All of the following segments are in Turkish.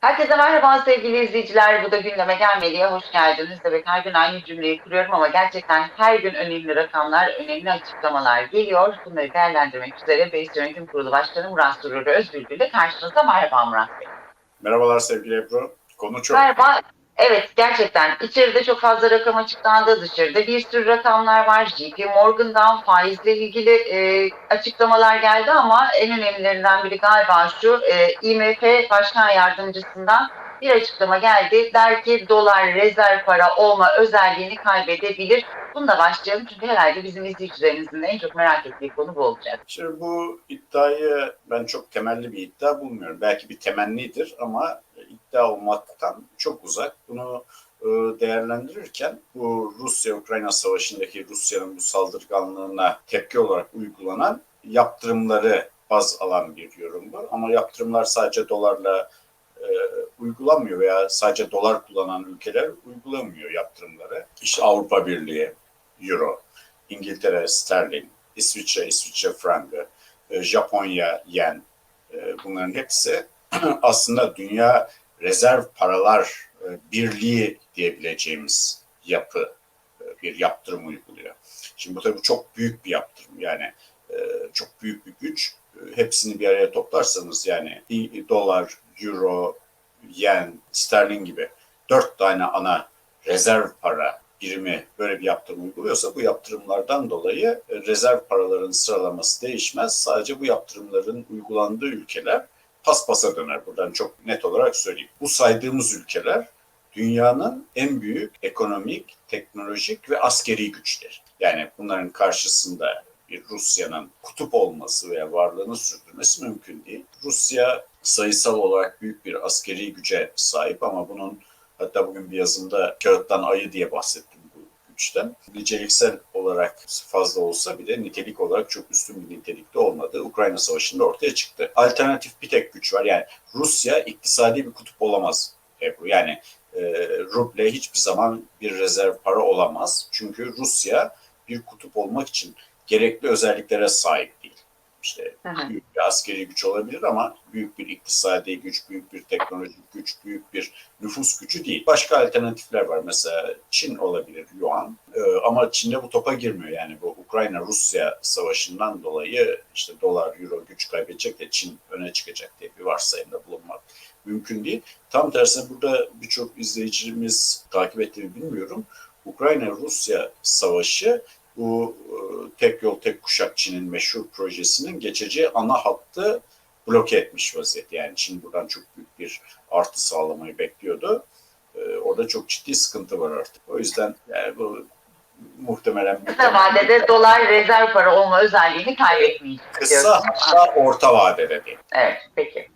Herkese merhaba sevgili izleyiciler. Bu da gündeme gelmeliye hoş geldiniz. Evet her gün aynı cümleyi kuruyorum ama gerçekten her gün önemli rakamlar, önemli açıklamalar geliyor. Bunları değerlendirmek üzere Beys Yönetim Kurulu Başkanı Murat Sururi Özbülbül ile karşınızda. Merhaba Murat Bey. Merhabalar sevgili Ebru. Konu çok Merhaba. Evet gerçekten içeride çok fazla rakam açıklandı. Dışarıda bir sürü rakamlar var. JP Morgan'dan faizle ilgili e, açıklamalar geldi ama en önemlilerinden biri galiba şu e, IMF Başkan Yardımcısından bir açıklama geldi. Der ki dolar rezerv para olma özelliğini kaybedebilir. Bununla başlayalım çünkü herhalde bizim izleyicilerimizin en çok merak ettiği konu bu olacak. Şimdi bu iddiayı ben çok temelli bir iddia bulmuyorum. Belki bir temennidir ama iddia olmaktan çok uzak. Bunu e, değerlendirirken bu Rusya-Ukrayna savaşındaki Rusya'nın bu saldırganlığına tepki olarak uygulanan yaptırımları baz alan bir yorum bu. Ama yaptırımlar sadece dolarla e, uygulanmıyor veya sadece dolar kullanan ülkeler uygulamıyor yaptırımları. İşte Avrupa Birliği, Euro, İngiltere, Sterlin, İsviçre, İsviçre frangı, e, Japonya, yen e, bunların hepsi aslında dünya rezerv paralar e, birliği diyebileceğimiz yapı e, bir yaptırım uyguluyor. Şimdi bu tabii çok büyük bir yaptırım yani e, çok büyük bir güç. Hepsini bir araya toplarsanız yani dolar, euro, yen, sterlin gibi dört tane ana rezerv para birimi böyle bir yaptırım uyguluyorsa bu yaptırımlardan dolayı rezerv paraların sıralaması değişmez. Sadece bu yaptırımların uygulandığı ülkeler paspasa döner. Buradan çok net olarak söyleyeyim. Bu saydığımız ülkeler dünyanın en büyük ekonomik, teknolojik ve askeri güçleri. Yani bunların karşısında bir Rusya'nın kutup olması veya varlığını sürdürmesi mümkün değil. Rusya sayısal olarak büyük bir askeri güce sahip ama bunun hatta bugün bir yazımda kağıttan ayı diye bahsettim güçten. Niceliksel olarak fazla olsa bile nitelik olarak çok üstün bir nitelikte olmadığı Ukrayna Savaşı'nda ortaya çıktı. Alternatif bir tek güç var. Yani Rusya iktisadi bir kutup olamaz Ebru. Yani e, ruble hiçbir zaman bir rezerv para olamaz. Çünkü Rusya bir kutup olmak için gerekli özelliklere sahip değil. İşte Hı hı. büyük bir askeri güç olabilir ama büyük bir iktisadi güç, büyük bir teknolojik güç, büyük bir nüfus gücü değil. Başka alternatifler var. Mesela Çin olabilir, Yuan. Ee, ama Çin'de bu topa girmiyor. Yani bu Ukrayna-Rusya savaşından dolayı işte dolar, euro güç kaybedecek de Çin öne çıkacak diye bir varsayımda bulunmak mümkün değil. Tam tersine burada birçok izleyicimiz takip ettiğini bilmiyorum. Ukrayna-Rusya savaşı bu e, tek yol tek kuşak Çin'in meşhur projesinin geçeceği ana hattı bloke etmiş vaziyette. Yani Çin buradan çok büyük bir artı sağlamayı bekliyordu. E, orada çok ciddi sıkıntı var artık. O yüzden yani bu muhtemelen Kısa vadede dolar rezerv para olma özelliğini kaybetmeyecek kısa hatta orta vadede değil. Evet, peki.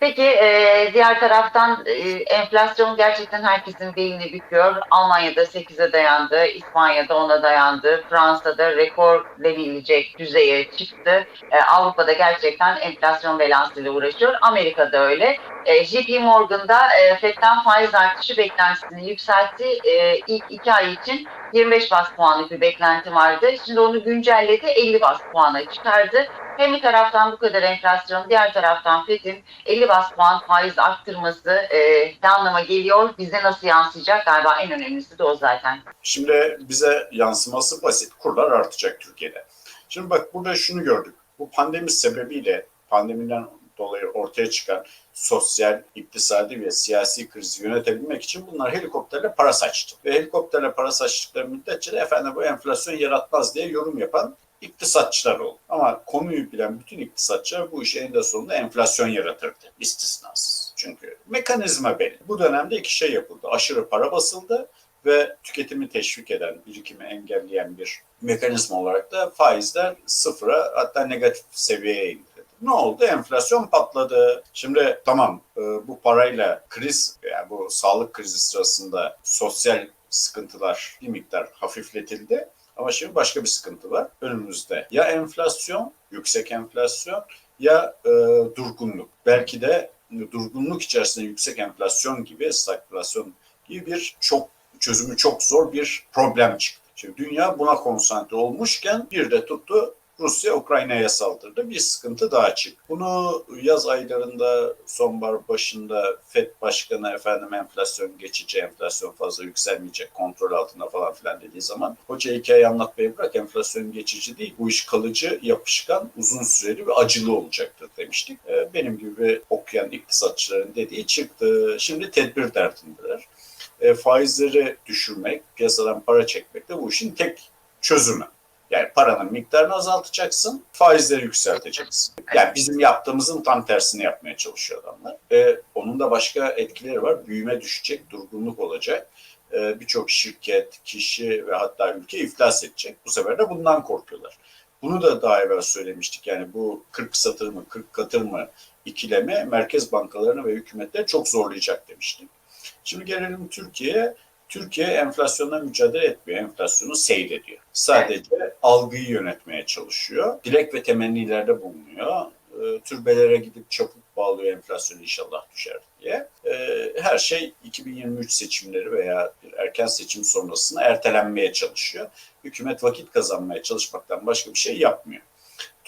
Peki e, diğer taraftan e, enflasyon gerçekten herkesin beynini büküyor. Almanya'da 8'e dayandı, İspanya'da 10'a dayandı, Fransa'da rekor denilecek düzeye çıktı. E, Avrupa'da gerçekten enflasyon belasıyla uğraşıyor. Amerika'da öyle. E, JP Morgan'da e, FED'den faiz artışı beklentisini yükseltti. E, ilk iki ay için 25 bas puanlık bir beklenti vardı. Şimdi onu güncelledi, 50 bas puana çıkardı. Hem bir taraftan bu kadar enflasyon, diğer taraftan FED'in 50 bas puan faiz arttırması e, ne anlama geliyor? Bize nasıl yansıyacak? Galiba en önemlisi de o zaten. Şimdi bize yansıması basit. Kurlar artacak Türkiye'de. Şimdi bak burada şunu gördük. Bu pandemi sebebiyle pandemiden dolayı ortaya çıkan sosyal, iktisadi ve siyasi krizi yönetebilmek için bunlar helikopterle para saçtı. Ve helikopterle para saçtıkları müddetçe de efendim bu enflasyon yaratmaz diye yorum yapan iktisatçılar oldu. Ama konuyu bilen bütün iktisatçılar bu işin eninde sonunda enflasyon yaratırdı istisnasız. Çünkü mekanizma belli. Bu dönemde iki şey yapıldı. Aşırı para basıldı ve tüketimi teşvik eden, birikimi engelleyen bir mekanizma olarak da faizler sıfıra hatta negatif seviyeye indirildi. Ne oldu? Enflasyon patladı. Şimdi tamam e, bu parayla kriz, yani bu sağlık krizi sırasında sosyal sıkıntılar bir miktar hafifletildi. Ama şimdi başka bir sıkıntı var önümüzde. Ya enflasyon, yüksek enflasyon ya e, durgunluk. Belki de durgunluk içerisinde yüksek enflasyon gibi, stagflasyon gibi bir çok çözümü çok zor bir problem çıktı. Şimdi dünya buna konsantre olmuşken bir de tuttu Rusya Ukrayna'ya saldırdı. Bir sıkıntı daha çıktı. Bunu yaz aylarında sonbahar başında FED Başkanı efendim enflasyon geçici, enflasyon fazla yükselmeyecek, kontrol altında falan filan dediği zaman hoca hikaye anlatmayı bırak enflasyon geçici değil. Bu iş kalıcı, yapışkan, uzun süreli ve acılı olacaktır demiştik. Ee, Benim gibi okuyan iktisatçıların dediği çıktı. Şimdi tedbir derdindeler. E, faizleri düşürmek, piyasadan para çekmek de bu işin tek çözümü. Yani paranın miktarını azaltacaksın, faizleri yükselteceksin. Yani bizim yaptığımızın tam tersini yapmaya çalışıyor adamlar. Ve onun da başka etkileri var. Büyüme düşecek, durgunluk olacak. Ee, Birçok şirket, kişi ve hatta ülke iflas edecek. Bu sefer de bundan korkuyorlar. Bunu da daha evvel söylemiştik. Yani bu 40 satır mı, 40 katır mı ikileme merkez bankalarını ve hükümetleri çok zorlayacak demiştik. Şimdi gelelim Türkiye'ye. Türkiye enflasyonla mücadele etmiyor. Enflasyonu seyrediyor. Sadece algıyı yönetmeye çalışıyor. Dilek ve temennilerde bulunuyor. Ee, Türbelere gidip çaput bağlıyor enflasyon inşallah düşer diye. Ee, Her şey 2023 seçimleri veya bir erken seçim sonrasına ertelenmeye çalışıyor. Hükümet vakit kazanmaya çalışmaktan başka bir şey yapmıyor.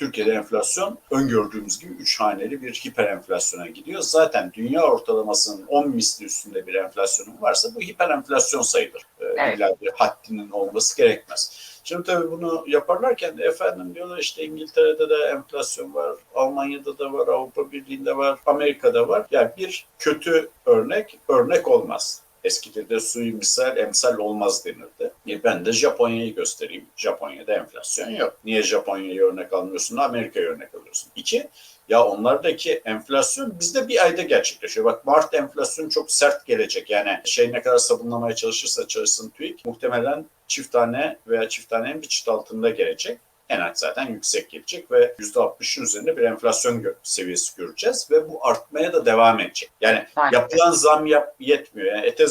Türkiye'de enflasyon öngördüğümüz gibi 3 haneli bir hiper enflasyona gidiyor. Zaten dünya ortalamasının 10 misli üstünde bir enflasyonun varsa bu hiper enflasyon sayılır. Ee, Evet. İlla bir haddinin olması gerekmez. Şimdi tabii bunu yaparlarken efendim diyorlar işte İngiltere'de de enflasyon var, Almanya'da da var, Avrupa Birliği'nde var, Amerika'da var. Yani bir kötü örnek örnek olmaz. Eskide de suyu misal emsal olmaz denirdi. E ben de Japonya'yı göstereyim. Japonya'da enflasyon yok. Niye Japonya'yı örnek almıyorsun da Amerika'yı örnek alıyorsun? İki, ya onlardaki enflasyon bizde bir ayda gerçekleşiyor. Bak Mart enflasyonu çok sert gelecek. Yani şey ne kadar sabunlamaya çalışırsa çalışsın TÜİK muhtemelen çift tane veya çift tanenin bir çıt altında gelecek. En az zaten yüksek gelecek ve %60'ın üzerinde bir enflasyon gö- seviyesi göreceğiz ve bu artmaya da devam edecek. Yani Maalesef. yapılan zam yap yetmiyor. Yani ete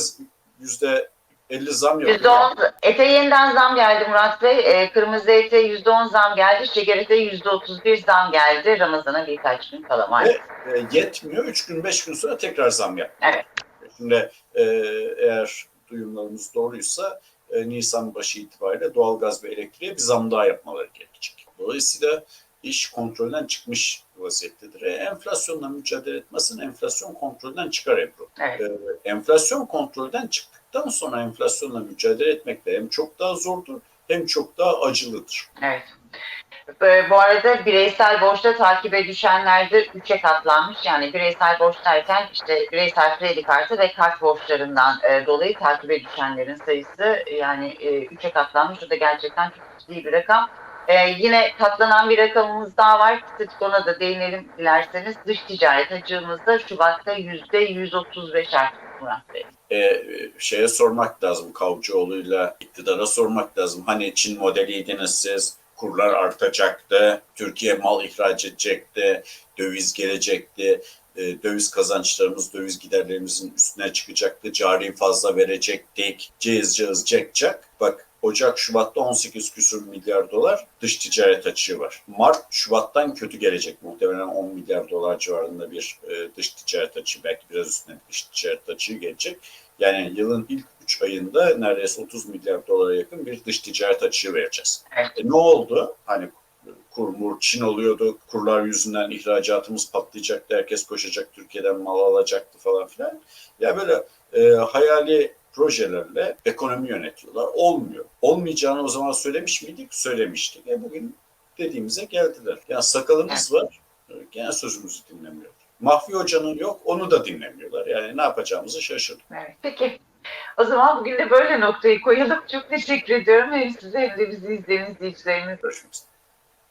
yüzde 50 zam yapıyor. %10 ete yeniden zam geldi Murat Bey. Ee, kırmızı ete %10 zam geldi. Şekerete %31 zam geldi. Ramazan'a birkaç gün kala maalesef. E, yetmiyor. 3 gün 5 gün sonra tekrar zam yap. Evet. Şimdi e, eğer duyumlarımız doğruysa e, Nisan başı itibariyle doğalgaz ve elektriğe bir zam daha yapmaları gerekecek. Dolayısıyla iş kontrolden çıkmış vaziyettedir. E, enflasyonla mücadele etmesin, enflasyon kontrolden çıkar Ebru. Evet. E, enflasyon kontrolden çıktıktan sonra enflasyonla mücadele etmek de hem çok daha zordur hem çok daha acılıdır. Evet. Ee, Bu arada bireysel borçta takibe düşenler de 3'e katlanmış. Yani bireysel borç derken işte bireysel kredi kartı ve kart borçlarından e, dolayı takibe düşenlerin sayısı yani 3'e katlanmış. O da gerçekten çok ciddi bir rakam. Ee, yine katlanan bir rakamımız daha var. Sık ona da değinelim dilerseniz. Dış ticaret açığımızda Şubat'ta %135 arttı Murat Bey. e, şeye sormak lazım Kavcıoğlu'yla iktidara sormak lazım. Hani Çin modeliydiniz siz, kurlar artacaktı, Türkiye mal ihraç edecekti, döviz gelecekti, e, döviz kazançlarımız, döviz giderlerimizin üstüne çıkacaktı, cari fazla verecektik, cez cek cek. Bak Ocak, Şubat'ta 18 küsur milyar dolar dış ticaret açığı var. Mart, Şubat'tan kötü gelecek. Muhtemelen 10 milyar dolar civarında bir e, dış ticaret açığı, belki biraz üstüne dış ticaret açığı gelecek. Yani yılın ilk 3 ayında neredeyse 30 milyar dolara yakın bir dış ticaret açığı vereceğiz. Evet. E, ne oldu? Hani kur mur Çin oluyordu. Kurlar yüzünden ihracatımız patlayacaktı. Herkes koşacak Türkiye'den mal alacaktı falan filan. Ya böyle e, hayali projelerle ekonomi yönetiyorlar. Olmuyor. Olmayacağını o zaman söylemiş miydik? Söylemiştik. E bugün dediğimize geldiler. Yani sakalımız var. e, Gene sözümüzü dinlemiyor. Mahfi Hoca'nın yok. Onu da dinlemiyorlar. Yani ne yapacağımızı şaşırdık. Evet. Peki. O zaman bugün de böyle noktayı koyalım. Çok teşekkür ediyorum hem size de bizi izleyen izleyicilerimize. Görüşmek üzere.